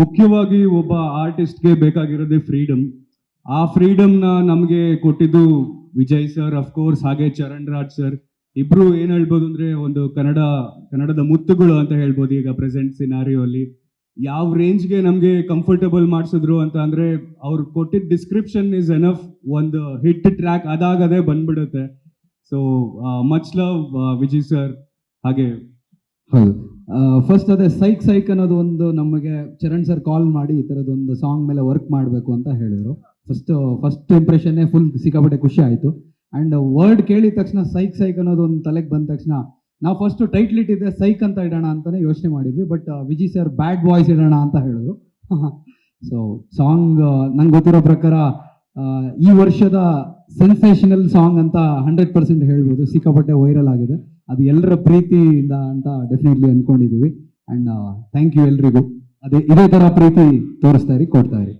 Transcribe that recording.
ಮುಖ್ಯವಾಗಿ ಒಬ್ಬ ಆರ್ಟಿಸ್ಟ್ಗೆ ಬೇಕಾಗಿರೋದೇ ಫ್ರೀಡಮ್ ಆ ಫ್ರೀಡಮ್ನ ನಮಗೆ ಕೊಟ್ಟಿದ್ದು ವಿಜಯ್ ಸರ್ ಅಫ್ಕೋರ್ಸ್ ಹಾಗೆ ಚರಣ್ ರಾಜ್ ಸರ್. ಇಬ್ರು ಏನ್ ಹೇಳ್ಬೋದು ಅಂದ್ರೆ ಒಂದು ಕನ್ನಡ, ಕನ್ನಡದ ಮುತ್ತುಗಳು ಅಂತ ಹೇಳ್ಬೋದು ಈಗ ಪ್ರೆಸೆಂಟ್ ಸಿನಾರಿಯೋ ಅಲ್ಲಿ. ಯಾವ ರೇಂಜ್ಗೆ ನಮಗೆ ಕಂಫರ್ಟಬಲ್ ಮಾಡಿಸಿದ್ರು ಅಂತ ಅಂದ್ರೆ ಅವ್ರು ಕೊಟ್ಟಿದ್ದ ಡಿಸ್ಕ್ರಿಪ್ಷನ್ ಇಸ್ ಎನಫ್ ಒಂದು ಹಿಟ್ ಟ್ರ್ಯಾಕ್ ಅದಾಗದೆ ಬಂದ್ಬಿಡುತ್ತೆ. So much love Vijay sir. ಹಾಗೆ. ಹೌದು. ಫಸ್ಟ್ ಅದೇ ಸೈಕ್ ಸೈಕ್ ಅನ್ನೋದು ಒಂದು ನಮಗೆ ಚರಣ್ ಸರ್ ಕಾಲ್ ಮಾಡಿ ಈ ಥರದೊಂದು ಸಾಂಗ್ ಮೇಲೆ ವರ್ಕ್ ಮಾಡಬೇಕು ಅಂತ ಹೇಳಿದರು. ಫಸ್ಟ್ ಫಸ್ಟ್ ಇಂಪ್ರೆಷನ್ನೇ ಫುಲ್ ಸಿಕ್ಕಾಪಟ್ಟೆ ಖುಷಿ ಆಯಿತು. ಆ್ಯಂಡ್ ವರ್ಡ್ ಕೇಳಿದ ತಕ್ಷಣ ಸೈಕ್ ಸೈಕ್ ಅನ್ನೋದು ಒಂದು ತಲೆಗೆ ಬಂದ ತಕ್ಷಣ ನಾವು ಫಸ್ಟ್ ಟೈಟ್ಲ್ ಇಟ್ಟಿದ್ದೆ ಸೈಕ್ ಅಂತ ಇಡೋಣ ಅಂತಲೇ ಯೋಚನೆ ಮಾಡಿದ್ವಿ but Viji sir bad voice ಇಡೋಣ ಅಂತ ಹೇಳಿದ್ರು. ಸೊ ಸಾಂಗ್ ನಂಗೆ ಗೊತ್ತಿರೋ ಪ್ರಕಾರ ಈ ವರ್ಷದ ಸೆನ್ಸೇಷನಲ್ ಸಾಂಗ್ ಅಂತ ಹಂಡ್ರೆಡ್ ಪರ್ಸೆಂಟ್ ಹೇಳ್ಬೋದು. ಸಿಕ್ಕಾಪಟ್ಟೆ ವೈರಲ್ ಆಗಿದೆ. ಅದು ಎಲ್ಲರ ಪ್ರೀತಿಯಿಂದ ಅಂತ ಡೆಫಿನೆಟ್ಲಿ ಅನ್ಕೊಂಡಿದೀವಿ ಅಂಡ್ ಥ್ಯಾಂಕ್ ಯು ಎಲ್ರಿಗೂ. ಅದೇ ಇದೇ ಥರ ಪ್ರೀತಿ ತೋರಿಸ್ತಾ ಇರಿ, ಕೊಡ್ತಾ ಇರಿ.